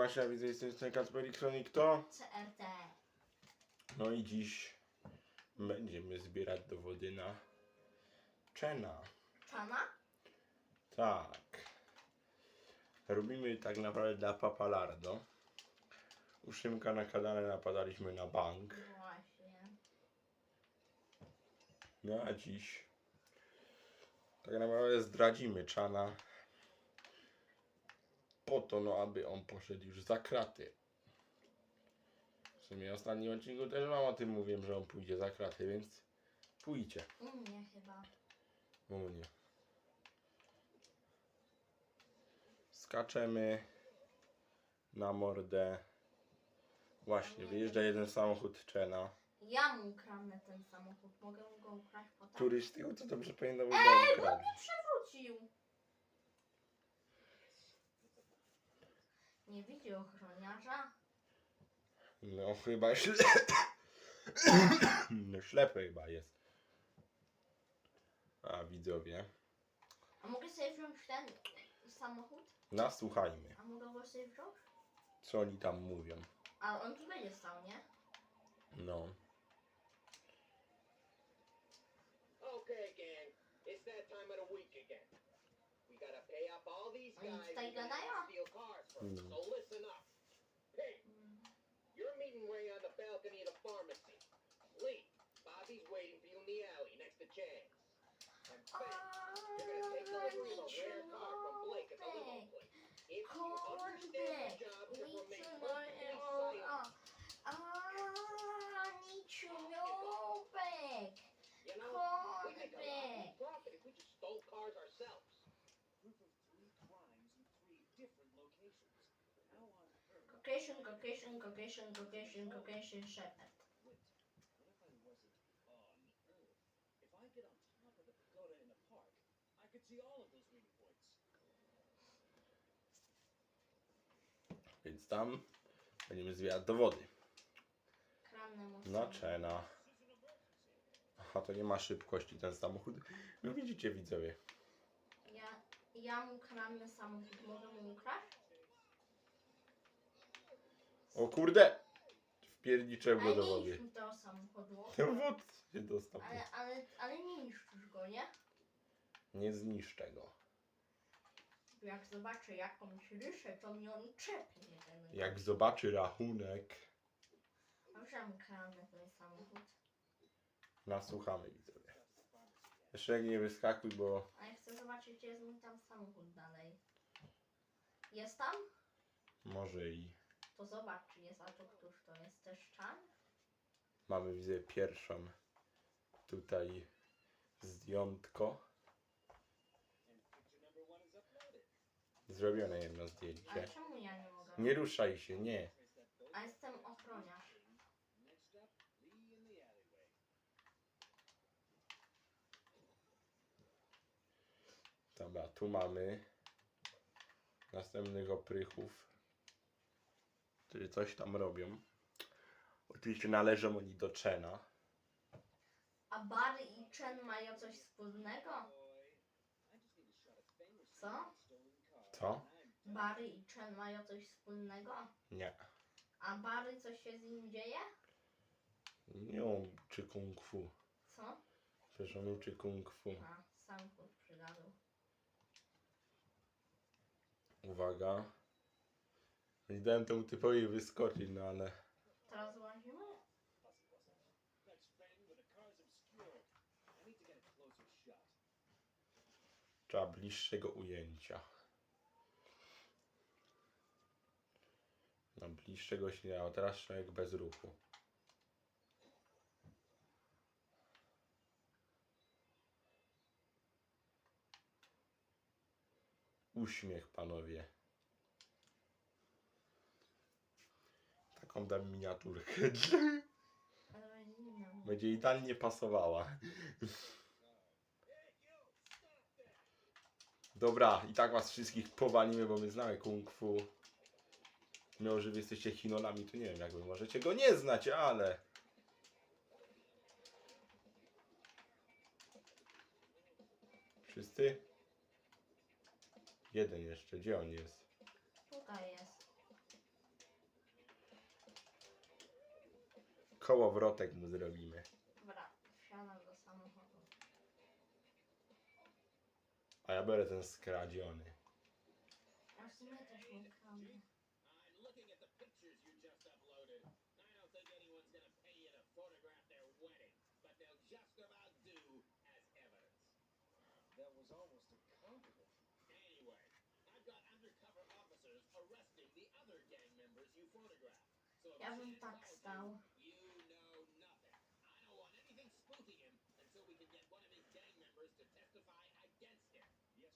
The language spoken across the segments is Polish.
Kasia, widzę, jesteś tutaj Kacper Iksonik, to? CRT. No i dziś będziemy zbierać dowody na Czena. Czana? Tak. Robimy tak naprawdę dla Papalardo. U Szymka na kanale napadaliśmy na bank. Właśnie. No a dziś tak naprawdę zdradzimy Czana po to, no aby on poszedł już za kraty. W sumie ostatnim odcinku też wam o tym mówiłem, że on pójdzie za kraty, więc pójdzie U mnie chyba. u mnie. Skaczemy na mordę. Właśnie, wyjeżdża jeden samochód Czena. Ja mu ukradnę ten samochód. Mogę go ukraść potem? Który z tego co dobrze pamiętam, Ej, chyba bo ukradł. mnie przewrócił. Nie widzi ochroniarza? No chyba śle... no ślepy chyba jest. A widzowie, A mogę sobie wziąć ten samochód? nasłuchajmy, A mogę go sobie wziąć? co oni tam mówią. A on tu będzie stał, nie? No. Okay, gang. It's that time of the week again. We gotta pay up all these guys who gonna steal cars from. Mm. So listen up. Hey, you're meeting Ray on the balcony of the pharmacy. See all of those meeting points. Więc tam będziemy zbierać dowody. Kradnę mu Na samochód. Czena. Aha, to nie ma szybkości ten samochód. No widzicie widzowie. Ja, ja mu kradnę samochód. Mogę mu ukraść? O kurde! Wpierniczę go Ale do nie wody. niszcz mi tego samochodu. No wód się dostał. Ale, ale, ale nie niszczysz go, nie? Nie zniszczę go. Jak zobaczę jakąś ryszę, to mnie on czepnie. Jak zobaczy rachunek, kradnę ten samochód. nasłuchamy widzowie. Jeszcze nie wyskakuj, bo A ja chcę zobaczyć, gdzie jest mój tam samochód dalej. Jest tam? może i To zobacz, czy jest, a to któż to jest też czan? mamy widzę pierwszą tutaj zdjątko. Zrobione jedno Ale zdjęcie. czemu ja nie mogę? Nie ruszaj się, nie. A jestem ochroniarz. Dobra, tu mamy następnych oprychów, coś tam robią. Oczywiście należą oni do Czena. A Barry i Chen mają coś wspólnego? Co? Co? Barry i Chen mają coś wspólnego? Nie. A Barry coś się z nim dzieje? Nie on czy kung fu. Co? Przecież on uczy kung fu. A, samochód przygadł. Uwaga. Nie dałem temu typowi wyskoczyć, no ale Teraz łazimy? Trzeba bliższego ujęcia. No bliższego się nie dało. Teraz człowiek bez ruchu. Uśmiech, panowie. Taką dam miniaturkę. Ale będzie idealnie pasowała. Dobra, i tak was wszystkich powalimy, bo my znamy kung fu. Mimo, że wy jesteście Chinolami, to nie wiem, jak wy możecie go nie znać, ale... Wszyscy? Jeden jeszcze, gdzie on jest. Kołowrotek mu zrobimy. Dobra, wsiadam do samochodu. A ja biorę ten skradziony. Ja w sumie też nie kradnę. That was almost a. Anyway, I've got undercover officers arresting the other gang members you photographed. So if Ja bym tak stał. You, you know nothing. I don't want anything spooking him until we can get one of his gang members to testify against him. Yes,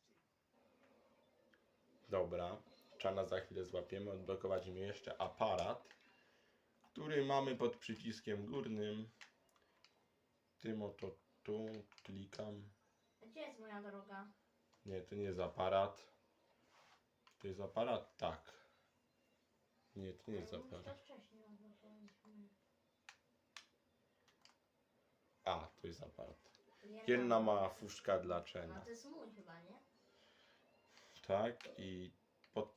Chief. Dobra. Czana za chwilę złapiemy. Odblokować mi jeszcze aparat, który mamy pod przyciskiem górnym. Tym oto tu klikam. Gdzie jest moja droga? Nie, to nie jest aparat. To jest aparat? Tak. Nie, to nie jest aparat. odblokowaliśmy. A, to jest aparat. Jedna mała fuszka dla No Czena. to jest mój chyba, nie? Tak, i pod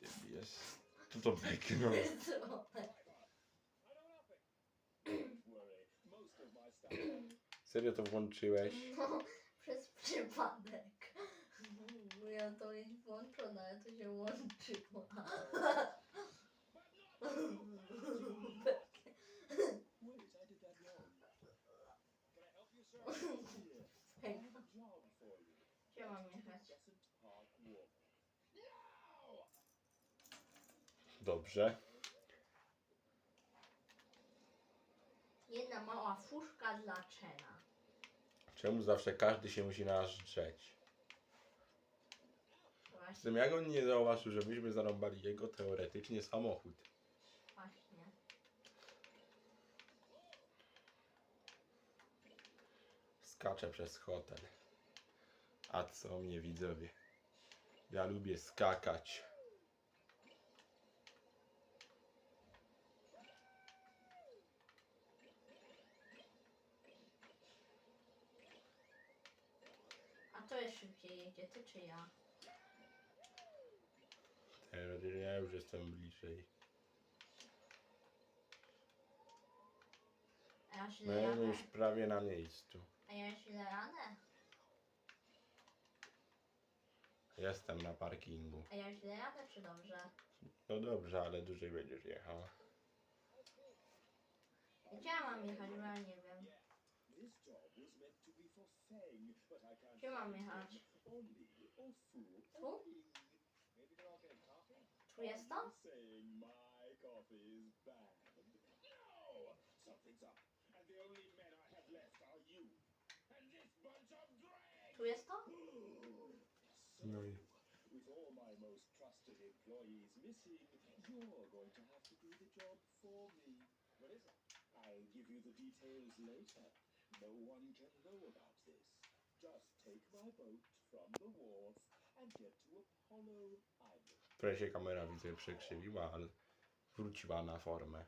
tym jest. To to bekno. Co? I know nothing. Don't worry. Most of my stuff. Serio to włączyłeś? No, przez przypadek. Bo ja to jest włączone, ale to się łączyło. Wait, I did that wrong. Can I help you, sir? Here, I have a job for you. Gdzie mam jechać? Crescent Park Walk. Dobrze. Jedna mała fuszka dla Czena. Czemu zawsze każdy się musi na nas drzeć? Właśnie, Z tym jak on nie zauważył, że myśmy zarąbali jego teoretycznie samochód. właśnie. Skaczę przez hotel. A co mnie widzowie? Ja lubię skakać. A to jest szybciej jedzie, ty czy ja? Ja już jestem bliżej. A ja źle No jadę. już prawie na miejscu. A ja źle jadę. Jestem na parkingu. A ja źle jadę, czy dobrze? No dobrze, ale dłużej będziesz jechał. Gdzie ja mam jechać, bo ja nie wiem. To be for Fang, but I can't Gdzie mam find jechać? or Lee or Fu Tu? or Ying. Maybe they're all getting coffee? Tu jest saying my coffee is bad. No! Something's up. And the only men I have left are you. And this bunch of dregs! Triester? So, with all my most trusted employees missing, you're going to have to do the job for me. What is it? I'll give you the details later. No one can know about this. Just take my boat from the wharf and get to Apollo Island. trochę się kamera widzę przekrzywiła, ale wróciła na formę.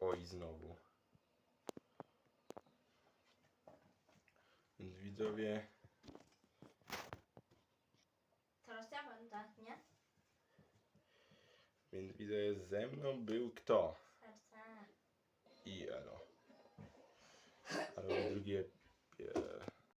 Oj, znowu. Więc widzowie, Teraz ja będę, nie? więc widzę, ze mną był kto? Serce. I Elo. Ale drugie